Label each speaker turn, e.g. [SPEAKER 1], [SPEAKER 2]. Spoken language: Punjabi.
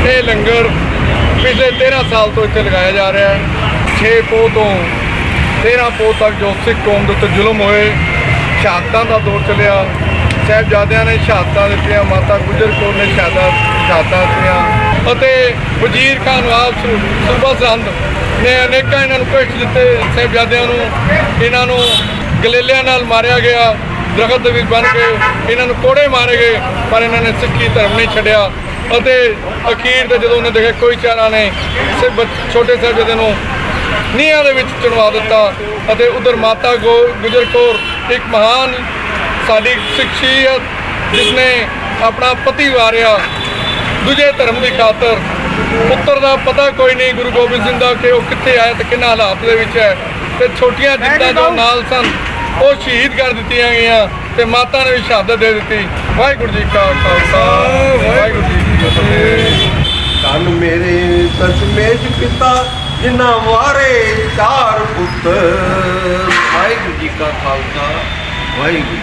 [SPEAKER 1] ਇਹ ਲੰਗਰ ਪਿਛਲੇ 13 ਸਾਲ ਤੋਂ ਇੱਥੇ ਲਗਾਇਆ ਜਾ ਰਿਹਾ ਹੈ। 6 ਪੋਹ ਤੋਂ 13 ਪੋਹ ਤੱਕ ਜੋ ਸਿੱਖ ਕੌਮ ਦੇ ਉੱਤੇ ਜ਼ੁਲਮ ਹੋਏ, ਸ਼ਹਾਦਤਾਂ ਦਾ ਦੌਰ ਚੱਲਿਆ। ਸਾਹਿਬਜ਼ਾਦਿਆਂ ਨੇ ਸ਼ਹਾਦਤਾਂ ਦਿੱਤੀਆਂ, ਮਾਤਾ ਗੁਜਰ ਕੌਰ ਨੇ ਸ਼ਹਾਦਤ ਸ਼ਹਾਦਤਾਂ ਦਿੱਤੀਆਂ ਅਤੇ ਵਜ਼ੀਰ ਖਾਨ ਨਵਾਬ ਸੂਬਾ ਸੰਦ ਨੇ ਅਨੇਕਾਂ ਇਹਨਾਂ ਨੂੰ ਕਸ਼ਟ ਦਿੱਤੇ। ਸਾਹਿਬਜ਼ਾਦਿਆਂ ਨੂੰ, ਇਹਨਾਂ ਨੂੰ ਗਲੇਲਿਆਂ ਨਾਲ ਮਾਰਿਆ ਗਿਆ, ਦਰਖਤ ਦੇ ਵਿੱਚ ਬਣ ਕੇ ਇਹਨਾਂ ਨੂੰ ਕੋੜੇ ਮਾਰੇ ਗਏ, ਪਰ ਇਹਨਾਂ ਨੇ ਸਿੱਖੀ ਧਰਮ ਨਹੀਂ ਛੱਡਿਆ। ਅਤੇ ਅਖੀਰ ਤੇ ਜਦੋਂ ਉਹਨੇ ਦੇਖਿਆ ਕੋਈ ਚਾਰਾ ਬੱਚ- ਛੋਟੇ ਸਾਹਿਬਜ਼ਾਦੇ ਨੂੰ ਨੀਹਾਂ ਦੇ ਵਿੱਚ ਚੁਣਵਾ ਦਿੱਤਾ ਅਤੇ ਉਧਰ ਮਾਤਾ ਗੋ ਗੁਜਰ ਕੌਰ ਇੱਕ ਮਹਾਨ ਸਾਡੀ ਸਿੱਖੀਅਤ ਜਿਸਨੇ ਆਪਣਾ ਪਤੀ ਵਾਰਿਆ। ਦੂਜੇ ਧਰਮ ਦੀ ਖਾਤਰ ਪੁੱਤਰ ਦਾ ਪਤਾ ਕੋਈ ਨਹੀਂ ਗੁਰੂ ਗੋਬਿੰਦ ਸਿੰਘ ਦਾ ਕਿ ਉਹ ਕਿੱਥੇ ਆਇਆ ਤੇ ਕਿੰਨਾ ਹਾਲਾਤ ਦੇ ਵਿੱਚ ਹੈ। ਤੇ ਛੋਟੀਆਂ ਜਿੱਦਾਂ ਜੋ ਨਾਲ ਸਨ ਉਹ ਸ਼ਹੀਦ ਕਰ ਦਿੱਤੀਆਂ ਗਈਆਂ ਤੇ ਮਾਤਾ ਨੇ ਵੀ ਸ਼ਹਾਦਤ ਦੇ ਦਿੱਤੀ। ਵਾਹਿਗੁਰੂ ਜੀ ਕਾ ਖਾਲਸਾ ਵਾਹਿਗੁਰੂ ਜੀ ਕੀ ਫਤਿਹ।
[SPEAKER 2] ਧੰਨ ਮੇਰੇ ਦਸ਼ਮੇਸ਼ ਪਿਤਾ ਜਿਨ੍ਹਾਂ ਵਾਰੇ ਚਾਰ ਪੁੱਤਰ ਵਾਹਿਗੁਰੂ ਜੀ ਕਾ ਖਾਲਸਾ ਵਾਹਿਗੁਰੂ